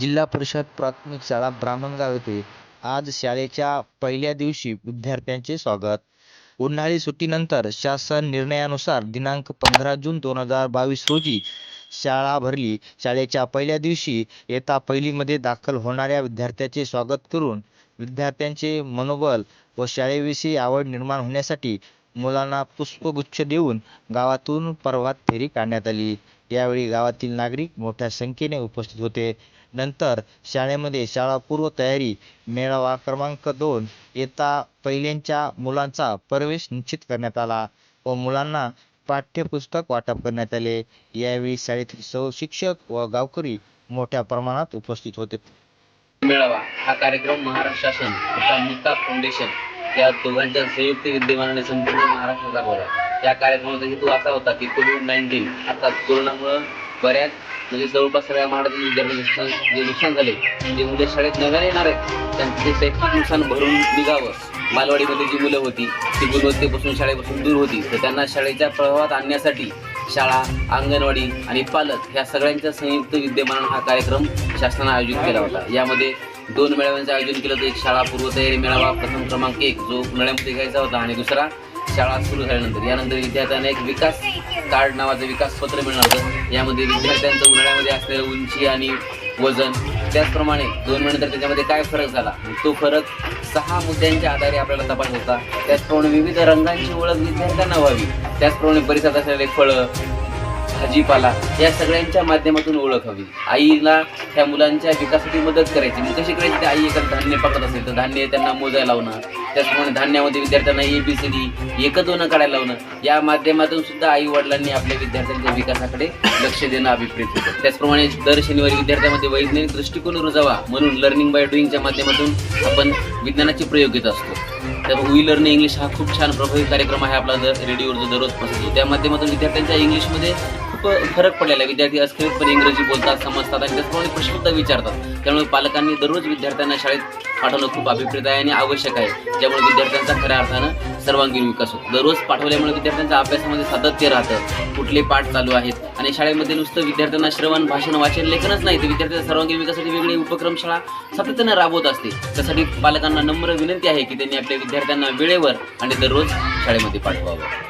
जिल्हा परिषद प्राथमिक शाळा ब्राह्मणगाव येथे आज शाळेच्या पहिल्या दिवशी विद्यार्थ्यांचे स्वागत. उन्हाळी सुट्टीनंतर शासन निर्णयानुसार दिनांक पंधरा जून दोन हजार बावीस रोजी शाळा भरली. शाळेच्या पहिल्या दिवशी येता पहिलीमध्ये दाखल होणाऱ्या विद्यार्थ्यांचे स्वागत करून विद्यार्थ्यांचे मनोबल व शाळेविषयी आवड निर्माण होण्यासाठी मुलांना पुष्पगुच्छ देऊन गावातून पर्वात फेरी काढण्यात आली. यावेळी गावातील नागरिक मोठ्या संख्येने उपस्थित होते. नंतर शाळेमध्ये शाळापूर्व तयारी मेळावा क्रमांक दोन येता पहिल्यांच्या मुलांचा प्रवेश निश्चित करण्यात आला व मुलांना पाठ्यपुस्तक वाटप करण्यात आले. यावेळी शाळेतील सर्व शिक्षक व गावकरी मोठ्या प्रमाणात उपस्थित होते. मेळावा हा कार्यक्रम महाराष्ट्र शासन तथा मुक्ता फाउंडेशन या दोघांच्या संयुक्त विद्यमानाने संपूर्ण महाराष्ट्रात दाखवला या कार्यक्रमाचा हेतू असा होता की कोविड नाईन्टीन अर्थात कोरोनामुळं बऱ्याच म्हणजे जवळपास सगळ्या महाराष्ट्रातील विद्यार्थ्यांचे जे नुकसान झाले जे मुले शाळेत नव्याने येणार आहेत त्यांचे शैक्षणिक नुकसान भरून निघावं. बालवाडीमध्ये जी मुलं होती ती गुणवत्तेपासून शाळेपासून दूर होती. तर त्यांना शाळेच्या प्रभावात आणण्यासाठी शाळा अंगणवाडी आणि पालक ह्या सगळ्यांच्या संयुक्त विद्यमानानं हा कार्यक्रम शासनाने आयोजित केला होता. यामध्ये दोन मेळाव्यांचं आयोजन केलं होतं. एक शाळा पूर्वतयारी मेळावा प्रथम क्रमांक एक जो उन्हाळ्यामध्ये घ्यायचा होता आणि दुसरा शाळा सुरू झाल्यानंतर. यानंतर विद्यार्थ्यांना एक विकास कार्ड नावाचं विकास पत्र मिळणार होतं. यामध्ये विद्यार्थ्यांचं उन्हाळ्यामध्ये असलेलं उंची आणि वजन त्याचप्रमाणे दोन महिन्यानंतर त्याच्यामध्ये काय फरक झाला? तो फरक सहा मुद्द्यांच्या आधारे आपल्याला तपास होता. त्याचप्रमाणे विविध रंगांची ओळख विद्यार्थ्यांना व्हावी. त्याचप्रमाणे परिसरात असलेले फळं भाजीपाला या सगळ्यांच्या माध्यमातून ओळख हवी. आईला त्या मुलांच्या विकासासाठी मदत करायची. मग कशी करायची? आई एखादं धान्य पकडत असेल तर धान्य त्यांना मोजायला लावणं त्याचप्रमाणे धान्यामध्ये विद्यार्थ्यांना ए बी सी डी एक काढायला लावणं या माध्यमातून सुद्धा आई वडिलांनी आपल्या विद्यार्थ्यांच्या विकासाकडे लक्ष देणं अभिप्रेत होतं. त्याचप्रमाणे दर शनिवारी विद्यार्थ्यांमध्ये वैज्ञानिक दृष्टिकोन रुजावा म्हणून लर्निंग बाय डुईंगच्या माध्यमातून आपण विज्ञानाचे प्रयोग घेत असतो. तर वी इंग्लिश हा खूप छान प्रभावी कार्यक्रम आहे आपला दर रेडिओवर जो दररोज असतो त्या माध्यमातून विद्यार्थ्यांच्या इंग्लिशमध्ये खूप फरक पडलेला आहे. विद्यार्थी अस्खलितपणे इंग्रजी बोलतात समजतात आणि त्याचप्रमाणे प्रश्नसुद्धा विचारतात. त्यामुळे पालकांनी दररोज विद्यार्थ्यांना शाळेत पाठवणं खूप अभिप्रेत आहे आणि आवश्यक आहे ज्यामुळे विद्यार्थ्यांचा खऱ्या अर्थानं सर्वांगीण विकास होतो. दररोज पाठवल्यामुळे विद्यार्थ्यांच्या अभ्यासामध्ये सातत्य राहतं. कुठले पाठ चालू आहेत? आणि शाळेमध्ये नुसतं विद्यार्थ्यांना श्रवण भाषण वाचन लेखनच नाही तर विद्यार्थ्यांच्या सर्वांगीण विकासासाठी वेगळे उपक्रम शाळा सातत्यानं राबवत असते. त्यासाठी पालकांना नम्र विनंती आहे की त्यांनी आपल्या विद्यार्थ्यांना वेळेवर आणि दररोज शाळेमध्ये पाठवावं.